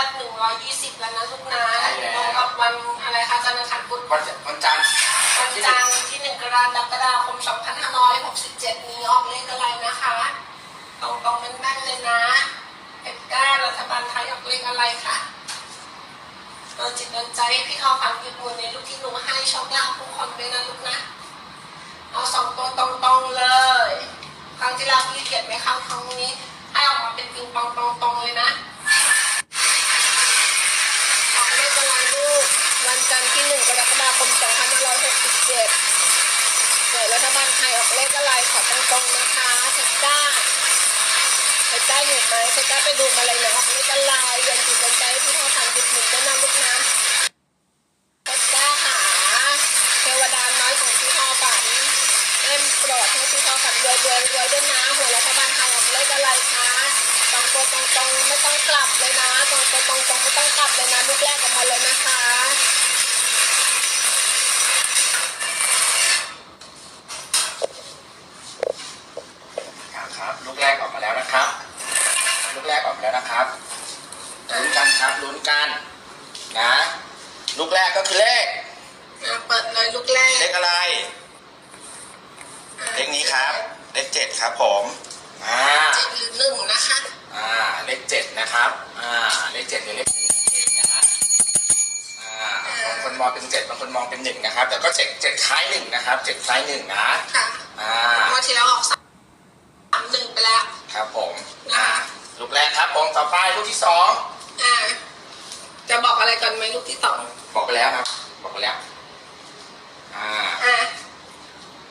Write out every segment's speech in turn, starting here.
วัดหนึ่งร้อยยี่สิบแล้วนะลูกนะตรงกับวันอะไรคะจันทร์อังคารพุธวันวันจันทร์วันจันทร์ที่หนึ่งกรกฎาคมสองพันห้าร้อยหกสิบเจ็ดนี้ออกเลขอะไรนะคะตรงตรงๆแม่นๆเลยนะเอ็ดก้ารัฐบาลไทยออกเลขอะไรคะเราจิตโดนใจให้พี่เขาฟังยืดมือในลูกที่หนูให้โชคลาภทุกคนด้วยนะลูกนะเอาสองตัวตรงๆเลยครั้งที่แล้วพี่เขียนไม่เข้าครั้งนี้ให้ออกมาเป็นปิงปองตรงๆเลยนะ จันทร์ที่หนึ่งกรกฎาคม 2567เกิดรัฐบาลไทยออกเลขอะไรขอตรงๆนะคะเซก้าเซก้าอยู่ไหมเซก้าไปดูมาเลยนะออกเลขอะไรยันจิตยันใจให้พี่พ่อฟังจุดหนึ่งด้นะลูกน้ำเซก้าหาเทวดาน้อยของพี่พ่อฝันเล่นโปรดให้พี่พ่อฝันรวยรวยรวยด้วยนะหัวรัฐบาลไทยออกเลขอะไรคะตรงตัวตรงๆไม่ต้องกลับเลยนะตรงตัวตรงๆไม่ต้องกลับเลยนะลูกแรกออกมาเลยนะคะ ครับลูกแรกออกมาแล้วนะครับ ลูกแรกออกมาแล้วนะครับลุ้นกันครับลุ้นกันนะลูกแรกก็คือเลขอะเปิดเลยลูกแรกเลขอะไรเลขนี้ครับเลขเจ็ดครับผมอ่าเจ็ดหรือหนึ่งนะคะอ่าเลขเจ็ดนะครับอ่าเลขเจ็ดหรือเลขหนึ่งเองนะฮะอ่าบางคนมองเป็นเจ็ดบางคนมองเป็นหนึ่งนะครับ แต่ก็เจ็ดเจ็ดคล้ายหนึ่งนะครับเจ็ดคล้ายหนึ่งนะค่ะอ่าเมื่อที่แล้วออกสามหนึ่งไปแล้ว ครับผมอ่าลูกแรกครับผมต่อไปลูกที่สองอ่า จะบอกอะไรกันไหมลูกที่สองบอกไปแล้วครับ บอกไปแล้ว อ่าอ่า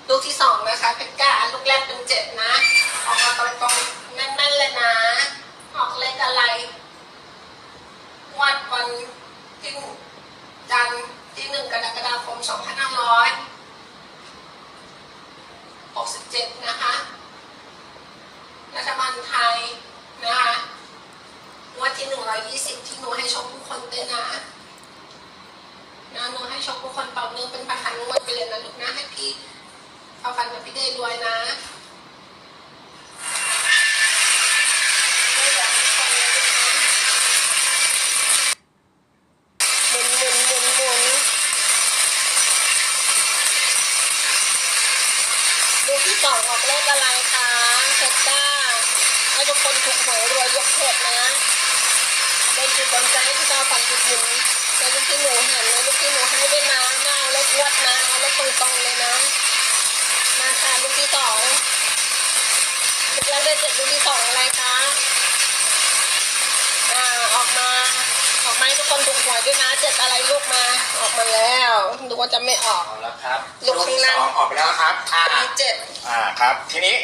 ลูกที่สองนะคะเพชรกาลูกแรกเป็นเจ็ดนะ ออกมาตรงๆแน่นๆเลยนะ ออกเลขอะไรงวันวันที่จันทร์ที่หนึ่งกรกฎาคมสองพันห้าร้อยหกสิบเจ็ดนะคะ รัฐบาลไทยนะคะงวัน ที่หนึ่งร้อยยี่สิบที่หนูให้ชมทุกคนด้นนะนะหนูให้ชมทุกคนเป่าเนื้อเป็นประธานงวดไปเลยนะลูกนะให้พี่เอาฟันกับพี่เดย์รวยนะไม่อยากให้คนเลยลูกนะหมุนหมุนหมุนหมุนลูกที่สองออกเลขอะไรคะเซตต้าให้ทุกคนถูกหวยรวยยกเขตนะโดนจิตโดนใจให้พี่ดาวฝันจุดหนึ่งในลูก ที่หนูเห็นในลูกที่หนูให้ด้วยนะไม่เอาเลขวัดนะเอาเลขตรงๆเลยนะ มาค่ะลูกที่สองลูกแรกได้เจ็ดลูกที่สองอะไรคะอ่าออกมาออกมาให้ทุกคนถูกหวยด้วยนะเจ็ดอะไรลูกมา ออกมาแล้วดูว่าจะไม่ออก เอาแล้วครับลูกข้างที่หน้าสองออกไปแล้วครับอ่ามีเจ็ดอ่าครับ ทีนี้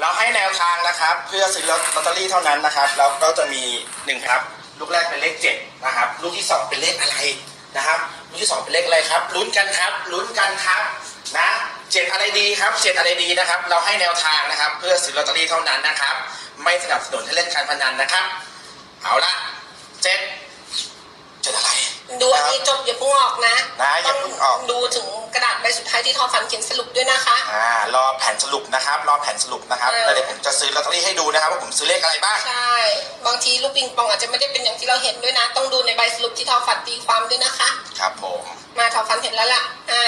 เราให้แนวทางนะครับ เพื่อซื้อลอตเตอรี่เท่านั้นนะครับ แล้วก็จะมีหนึ่งครับ ลูกแรกเป็นเลขเจ็ดนะครับ ลูกที่สองเป็นเลขอะไรนะครับ ลูกที่สองเป็นเลขอะไรครับ ลุ้นกันครับ ลุ้นกันครับนะเจ็ดอะไรดีครับเจ็ดอะไรดีนะครับ เราให้แนวทางนะครับ เพื่อซื้อลอตเตอรี่เท่านั้นนะครับ ไม่สนับสนุนให้เล่นการพนันนะครับ เอาละเจ็ดเจ็ดอะไร ดูอันนี้จบอย่าเพิ่งออกนะนะอย่าเพิ่งออกดูถึงกระดาษใบสุดท้ายที่ทอฟันเขียนสรุปด้วยนะคะ อ่ารอแผนสรุปนะครับ รอแผนสรุปนะครับเออ แล้วเดี๋ยวผมจะซื้อลอตเตอรี่ให้ดูนะครับว่าผมซื้อเลขอะไรบ้าง ใช่ บางทีลูกปิงปองอาจจะไม่ได้เป็นอย่างที่เราเห็นด้วยนะ ต้องดูในใบสรุปที่ทอฟันตีความด้วยนะคะ ครับผม มาทอฟันเห็นแล้วล่ะ อ่า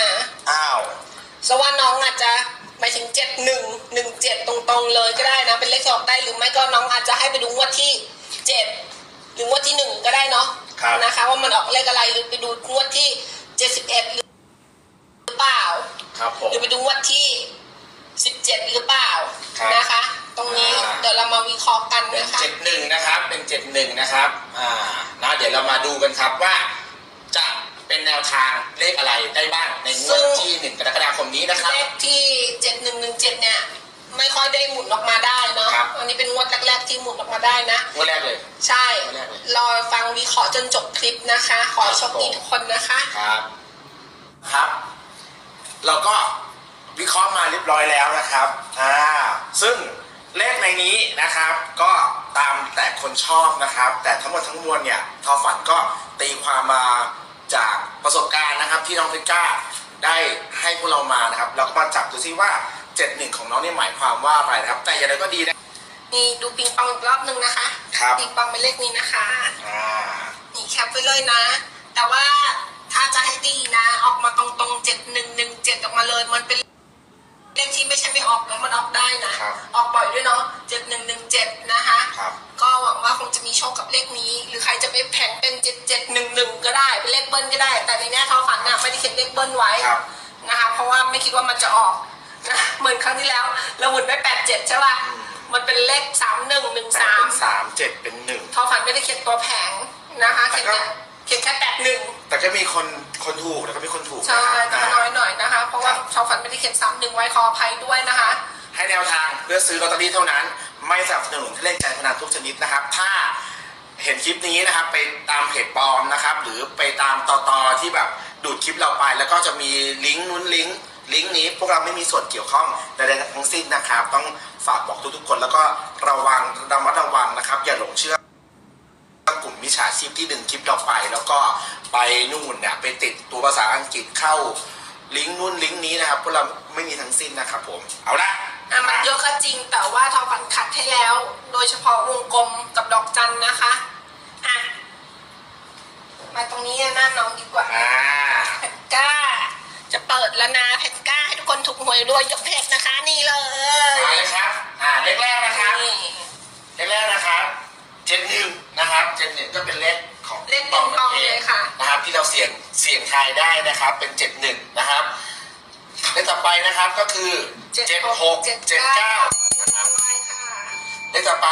อ้าวสว่าน้องอาจจะหมายถึงเจ็ดหนึ่งหนึ่งเจ็ดตรงๆเลยก็ได้นะ เป็นเลขสอบได้หรือไม่ก็น้องอาจจะให้ไปดูงวดที่เจ็ดหรืองวดที่หนึ่งก็ได้เนาะครับ นะคะ ว่ามันออกเลขอะไรหรือไปดูงวดที่เจ็ดสิบเอ็ดหรือเปล่า ครับผมหรือไปดูงวดที่สิบเจ็ด ดี๋ยวเรามาวิเคราะห์กันเป็นนะคะ เจ็ดหนึ่งนะครับ เป็นเจ็ดหนึ่งนะครับ อ่านะเดี๋ยวเรามาดูกันครับว่า จะเป็นแนวทางเลขอะไรได้บ้างในงวดที่หนึ่งกรกฎาคมนี้นะครับ เลขที่เจ็ดหนึ่งหนึ่งเจ็ดเนี่ย ไม่ค่อยได้หมุนออกมาได้เนาะครับ อันนี้เป็นงวดแรกๆที่หมุนออกมาได้นะ งวดแรกเลย ใช่ไม่ได้เลยรอฟังวิเคราะห์จนจบคลิปนะคะ ขอครับโชคดีทุกคนนะคะ ครับ ครับ เราก็วิเคราะห์มาเรียบร้อยแล้วนะครับ อ่า ซึ่ง เลขในนี้นะครับ ก็ตามแต่คนชอบนะครับ แต่ทั้งหมดทั้งมวลเนี่ยทอฝันก็ตีความมาจากประสบการณ์นะครับ ที่น้องเพชรก้าได้ให้พวกเรามานะครับแล้วก็มาจับดูซิว่า71ของน้องนี่หมายความว่าอะไรนะครับ แต่อย่างไรก็ดีนะนี่ดูปิงปองอีกรอบหนึ่งนะคะครับปิงปองเป็นเลขนี้นะคะอ่านี่แคปไปเลยนะ แต่ว่าถ้าจะให้ดีนะ ออกมาตรงๆเจ็ดหนึ่งหนึ่งเจ็ดออกมาเลยมันเป็น เลขที่ไม่ใช่ไม่ออกแล้วมันออกได้นะ ครับ ออกบ่อยด้วยเนาะเจ็ดหนึ่งหนึ่งเจ็ดนะคะ ครับ ก็หวังว่าคงจะมีโชคกับเลขนี้ หรือใครจะไปแผงเป็นเจ็ดเจ็ดหนึ่งหนึ่งก็ได้เป็นเลขเบิ้ลก็ได้ แต่ในเนี้ยทอฝันน่ะไม่ได้เขียนเลขเบิ้ลไว้ครับนะคะเพราะว่าไม่คิดว่ามันจะออกนะเหมือนครั้งที่แล้วเราหมุนไปแปดเจ็ดใช่ป่ะอืม มันเป็นเลขสามหนึ่งหนึ่งแปดสามเป็นสามเจ็ดเป็นหนึ่งทอฝันไม่ได้เขียนตัวแผงนะคะแต่เขียนก็แค่ เขียนแค่แปดหนึ่งแต่ก็มีคนคนถูกแล้วก็มีคนถูกใช่นะครับแต่ก็น้อยหน่อยนะคะ เพราะว่าทอฝันไม่ได้เขียนซ้ำหนึ่งไว้ขออภัยด้วยนะคะ ให้แนวทางเพื่อซื้อลอตเตอรี่เท่านั้น ไม่สนับสนุนให้เล่นการพนันทุกชนิดนะครับ ถ้าเห็นคลิปนี้นะครับไปตามเพจปลอมนะครับ หรือไปตามต่อตอที่แบบดูดคลิปเราไป แล้วก็จะมีลิงก์นู้นลิงก์ลิงก์นี้พวกเราไม่มีส่วนเกี่ยวข้องใดๆทั้งสิ้นนะครับ ต้องฝากบอกทุกๆคนแล้วก็ระวังระมัดระวังนะครับ อย่าหลงเชื่อกลุ่ มมิจฉาชีพที่ดึงคลิปเราไป แล้วก็ไปนู่นเนี่ยไปติดตัวภาษาอังกฤษเข้า ลิงก์นู่นลิงก์นี้นะครับ พวกเราไม่มีทั้งสิ้นนะครับผมเอาละอะมันเยอะก็จริงแต่ว่าทอฝันขัดให้แล้ว โดยเฉพาะวงกลมกับดอกจันนะคะอะมาตรงนี้หน้าน้องดีกว่าอ่าแพทก้า จะเปิดแล้วนะแพทก้าให้ทุกคนถูกหวยรวยยกเพจนะคะ นี่เลยมาเลยครับ อ่าเลขแรกนะครับนี่เลขแรกนะครับ เจ็ดหนึ่งนะครับเจ็ดหนึ่งก็เป็นเลขของเลขปิงปองเลยค่ะ นะครับที่เราเสี่ยงเสี่ยงทายได้นะครับ เป็นเจ็ดหนึ่งนะครับเลขต่อไปนะครับก็คือเจ็ดหกเจ็ดเก้านะครับใช่ค่ะเลขต่อไป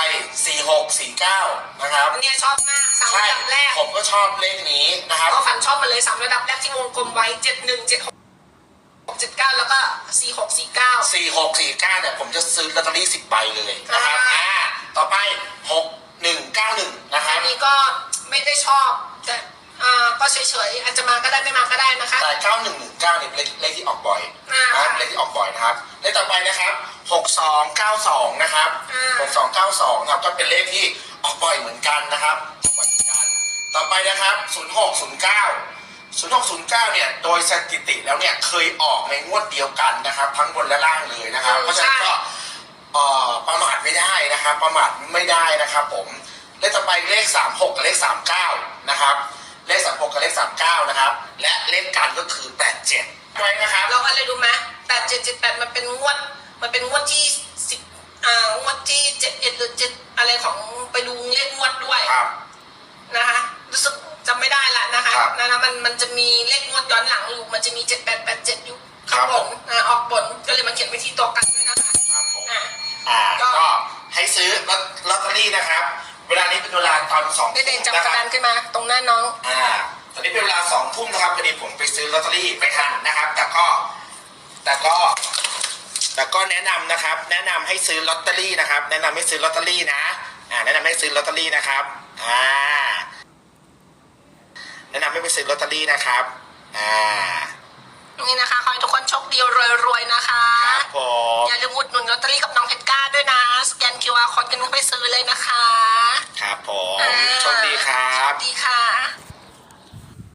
สี่หกสี่เก้านะครับอันเนี้ยชอบมากสามใช่ระดับแรกผมก็ชอบเลขนี้นะครับก็ฝันชอบมาเลยสามระดับแรกที่วงกลมไว้เจ็ดหนึ่งเจ็ดหกเจ็ดเก้าแล้วก็สี่หกสี่เก้าสี่หกสี่เก้าเนี่ยผมจะซื้อลอตเตอรี่สิบใบเลยนะครับอ่าอ่าต่อไปหก หนึ่งเก้าหนึ่งนะครับอันนี้ก็ไม่ได้ชอบ แต่อ่าก็เฉยๆอาจจะมาก็ได้ไม่มาก็ได้นะคะ แต่เก้าหนึ่งหนึ่งเก้าเนี่ยเป็นเลขเลขที่ออกบ่อยอ่านะครับเลขที่ออกบ่อยนะครับเลขต่อไปนะครับหกสองเก้าสองนะครับอ่า หกสองเก้าสองครับก็เป็นเลขที่ออกบ่อยเหมือนกันนะครับออกบ่อยเหมือนกัน ต่อไปนะครับศูนย์หกศูนย์เก้าศูนย์หกศูนย์เก้าเนี่ยโดยสถิติแล้วเนี่ยเคยออกในงวดเดียวกันนะครับ ทั้งบนและล่างเลยนะครับ เพราะฉะนั้นก็ เอ่อประมาทไม่ได้นะครับประมาทไม่ได้นะครับผมเลขต่อไปเลข 36 กับเลข 39 นะครับ เลข 36 กับเลข 39 นะครับ และเลขกันก็คือ 87 ไว้นะครับเราอะไรดูไหมแปดเจ็ดเจ็ดแปดมันเป็นงวด มันเป็นงวดที่สิบอ่างวดที่เจ็ดเอ็ดหรือเจ็ดอะไรของไปดูเลขงวดด้วยครับ นะคะรู้สึกจำไม่ได้ละนะคะครับนะคะมันมันจะมีเลขงวดย้อนหลังอยู่มันจะมีเจ็ดแปดแปดเจ็ดอยู่ครัข้างบบผนมอ่าออกบนก็เลยมาเขียนไว้ที่ตัวกันด้วย อ่าอ่าก็ก็ให้ซื้อลอตลอตเตอรี่นะครับ เวลานี้เป็นเวลาตอนสองได้ทุ่เด่นมจับนะกคระรับ ดานขึ้นมา ตรงหน้าน้อง อ่า ตอนนี้เป็นเวลาสองทุ่มนะครับพอดีผมไปซื้อลอตเตอรี่ไม่ทันนะครับ แต่ก็ แต่ก็ แต่ก็แนะนำนะครับ แนะนำให้ซื้อลอตเตอรี่นะครับ แนะนำให้ซื้อลอตเตอรี่นะ อ่า แนะนำให้ซื้อลอตเตอรี่นะครับ อ่า แนะนำให้ไปซื้อลอตเตอรี่นะครับ อ่า นี่นะคะขอให้ทุกคนโชคดีรวยๆนะคะครับผม อย่าลืมอุดหนุนลอตเตอรี่กับน้องเพชรก้าด้วยนะ สแกน QR คดกันไปซื้อเลยนะคะครับผมอ่าโชคดีครัโชบคดีค่ะ